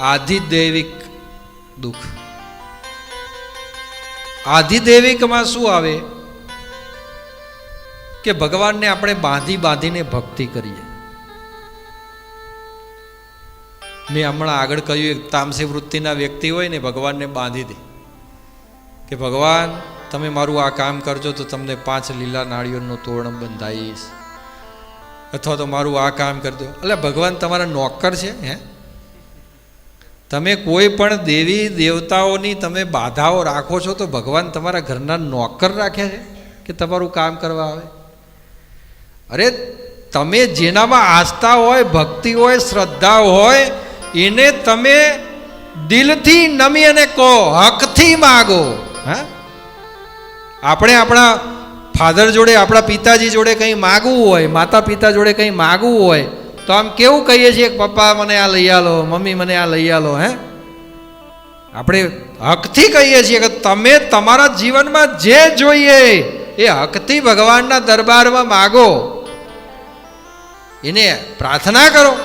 આધિદૈવિક દુઃખ. આધિદૈવિકમાં શું આવે? કે ભગવાનને આપણે બાંધી બાંધીને ભક્તિ કરીએ. મેં હમણાં આગળ કહ્યું, એક તામસી વૃત્તિના વ્યક્તિ હોય ને, ભગવાનને બાંધી દે. કે ભગવાન, તમે મારું આ કામ કરજો તો તમને પાંચ લીલા નાળિયેરનું તોરણ બંધાઈશ. અથવા તો મારું આ કામ કરજો. એટલે ભગવાન તમારા નોકર છે, હે? તમે કોઈ પણ દેવી દેવતાઓની તમે બાધાઓ રાખો છો તો ભગવાન તમારા ઘરના નોકર રાખે છે કે તમારું કામ કરવા આવે? અરે તમે જેનામાં આસ્થા હોય, ભક્તિ હોય, શ્રદ્ધા હોય, એને તમે દિલથી નમી અને કહો, હકથી માગો. હા? આપણે આપણા ફાધર જોડે, આપણા પિતાજી જોડે કંઈ માગવું હોય માતા પિતા જોડે કંઈ માગવું હોય તો આમ કેવું કહીએ છીએ કે, પપ્પા, મને આ લઈ આલો, મમ્મી, મને આ લઈ આલો, હે? આપણે હકથી કહીએ છીએ કે, તમે તમારા જીવનમાં જે જોઈએ, એ હકથી ભગવાનના દરબારમાં માગો. એને પ્રાર્થના કરો.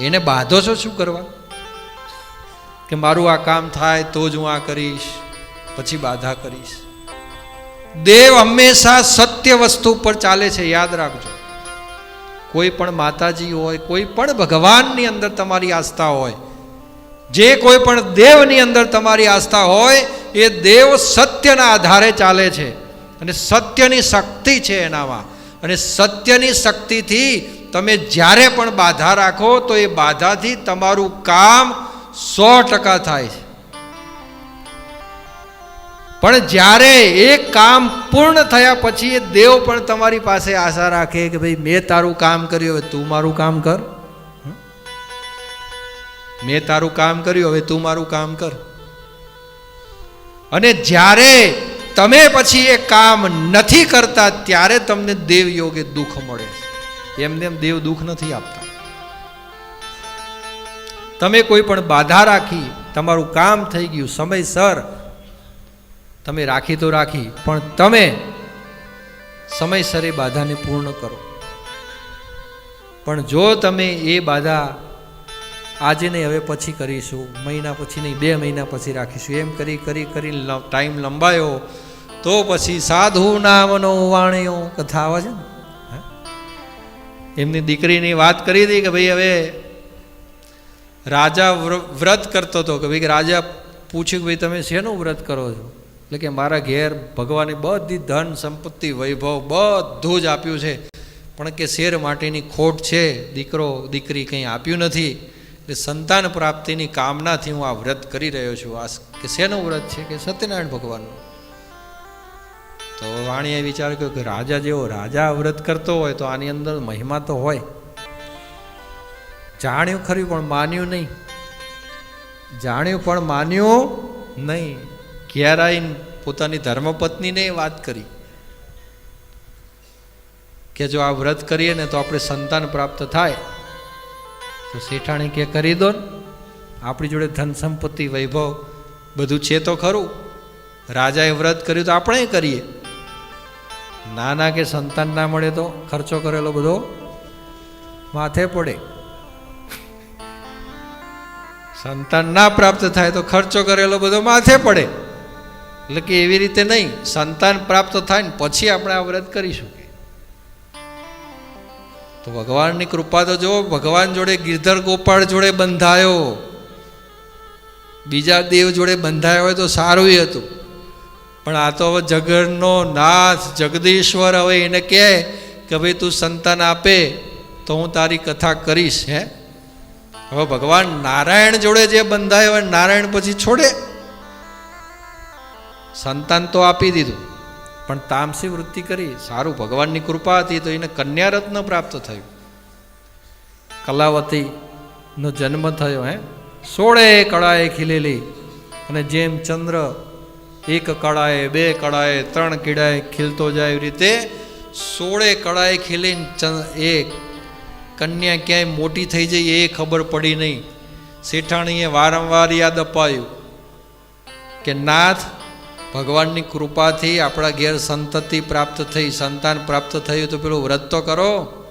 એને બાંધો છો શું કરવા? કે મારું આ કામ થાય તો જ હું આ કરીશ, પછી બાધા કરીશ. દેવ હંમેશા સત્ય વસ્તુ પર ચાલે છે, યાદ રાખજો. કોઈ પણ માતાજી હોય, કોઈ પણ ભગવાનની અંદર તમારી આસ્થા હોય, જે કોઈ પણ દેવની અંદર તમારી આસ્થા હોય, એ દેવ સત્યના આધારે ચાલે છે અને સત્યની શક્તિ છે એનામાં. અને સત્યની શક્તિથી તમે જ્યારે પણ બાધા રાખો તો એ બાધાથી તમારું કામ સો ટકા થાય છે. પણ જ્યારે એ કામ પૂર્ણ થયા પછી એ દેવ પણ તમારી પાસે આશા રાખે કે ભાઈ મેં તારું કામ કર્યું, હવે તું મારું કામ કર. મેં તારું કામ કર્યું, હવે તું મારું કામ કર. અને જ્યારે તમે પછી એ કામ નથી કરતા, ત્યારે તમને દેવ યોગે દુઃખ મળે એમને એમ દેવ દુઃખ નથી આપતા. તમે કોઈ પણ બાધા રાખી, તમારું કામ થઈ ગયું, સમયસર તમે રાખી તો રાખી, પણ તમે સમયસર એ બાધાને પૂર્ણ કરો. પણ જો તમે એ બાધા આજે નહીં, હવે પછી કરીશું, મહિના પછી નહીં, બે મહિના પછી રાખીશું, એમ કરી કરી કરી ટાઈમ લંબાયો, તો પછી સાધુ નામનો વાણિયો, કથા આવે છે ને? એમની દીકરીની વાત કરી હતી કે ભાઈ હવે રાજા વ્ર- વ્રત કરતો હતો, કે ભાઈ રાજા પૂછ્યું કે ભાઈ તમે શેનું વ્રત કરો છો? એટલે કે મારા ઘેર ભગવાને બધી ધન સંપત્તિ, વૈભવ બધું જ આપ્યું છે. પણ કે શેર માટેની ખોટ છે, દીકરો, દીકરી કંઈ આપ્યું નથી, એટલે સંતાન પ્રાપ્તિની કામનાથી હું આ વ્રત કરી રહ્યો છું. આ કે શેનું વ્રત છે? કે સત્યનારાયણ ભગવાનનું. તો વાણીએ વિચાર કર્યો કે રાજા જેવો રાજા વ્રત કરતો હોય તો આની અંદર મહિમા તો હોય. જાણ્યું ખરી પણ માન્યું નહીં. જાણ્યું પણ માન્યું નહીં. ઘેર આવીને પોતાની ધર્મપત્નીને વાત કરી કે જો આ વ્રત કરીએ ને તો આપણે સંતાન પ્રાપ્ત થાય. તો શેઠાણી કે, કરી દો ને. આપણી જોડે ધન સંપત્તિ, વૈભવ બધું છે તો ખરું. રાજાએ વ્રત કર્યું તો આપણે કરીએ. ના ના કે સંતાન ના મળે તો ખર્ચો કરેલો બધો માથે પડે. સંતાન ના પ્રાપ્ત થાય તો ખર્ચો કરેલો બધો માથે પડે. એટલે કે એવી રીતે નહીં, સંતાન પ્રાપ્ત થાય ને પછી આપણે આ વ્રત કરીશું તો ભગવાનની કૃપા તો જો ભગવાન જોડે ગિરધર ગોપાળ જોડે બંધાયો. બીજા દેવ જોડે બંધાયો હોય તો સારું હતું. પણ આ તો હવે જગતનો નાથ જગદીશ્વર હવે એને કહે કે ભાઈ તું સંતાન આપે, તો હું તારી કથા કરીશ, હે? હવે ભગવાન નારાયણ જોડે જે બંધાયો નારાયણ પછી છોડે. સંતાન તો આપી દીધું. પણ તામસી વૃત્તિ કરી. સારું ભગવાનની કૃપા હતી તો એને કન્યા રત્ન પ્રાપ્ત થયું. કલાવતીનો જન્મ થયો હે? સોળે કળાએ ખીલેલી અને જેમ ચંદ્ર એક કળાએ બે કળાએ ત્રણ કીડાએ ખીલતો જાય એવી રીતે સોળે કળાએ ખીલીને એ કન્યા ક્યાંય મોટી થઈ જઈ એ ખબર પડી નહીં. શેઠાણીએ વારંવાર યાદ અપાયું કે નાથ ભગવાનની કૃપાથી આપણા ઘેર સંતતિ પ્રાપ્ત થઈ, સંતાન પ્રાપ્ત થયું, તો પેલું વ્રત તો કરો,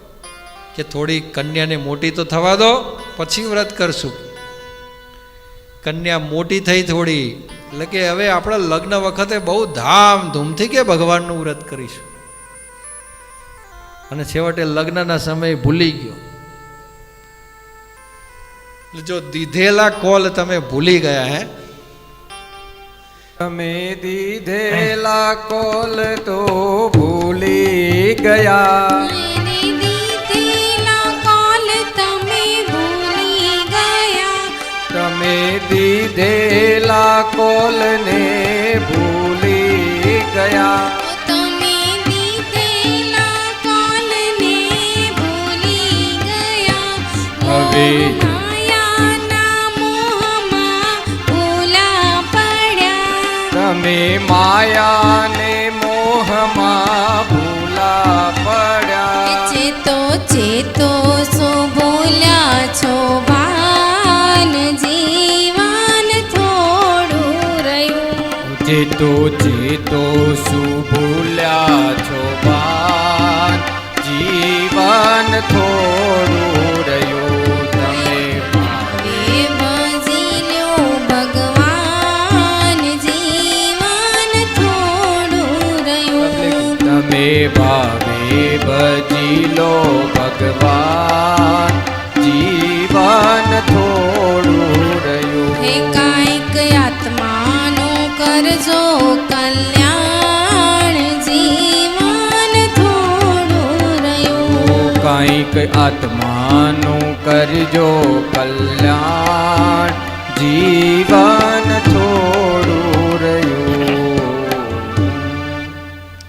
કે થોડી કન્યાને મોટી તો થવા દો, પછી વ્રત કરશું. કન્યા મોટી થઈ થોડી, એટલે કે હવે આપણે લગ્ન વખતે બહુ ધામધૂમથી કે ભગવાનનું વ્રત કરીશું. અને છેવટે લગ્નના સમયે ભૂલી ગયો. જો દીધેલા કોલ તમે ભૂલી ગયા હે તમે દીધેલા કોલ તો ભૂલી ગયા મેરે દીધેલા કોલ તમે ભૂલી ગયા તમે દીધેલા કોલને ભૂલી ગયા તમે દીધેલા કોલને ભૂલી ગયા હવે પડ્યા માયાને મોહમાં ભૂલા પડ્યા ચેતો ચેતો શું ભૂલ્યા છો ભાન જીવન થોડું રહ્યું. ચેતો ચેતો શું ભૂલ્યા છો બાન જીવન થોડું કંઈક આત્માનું કરજો કલ્યાણ. જીવન થોડું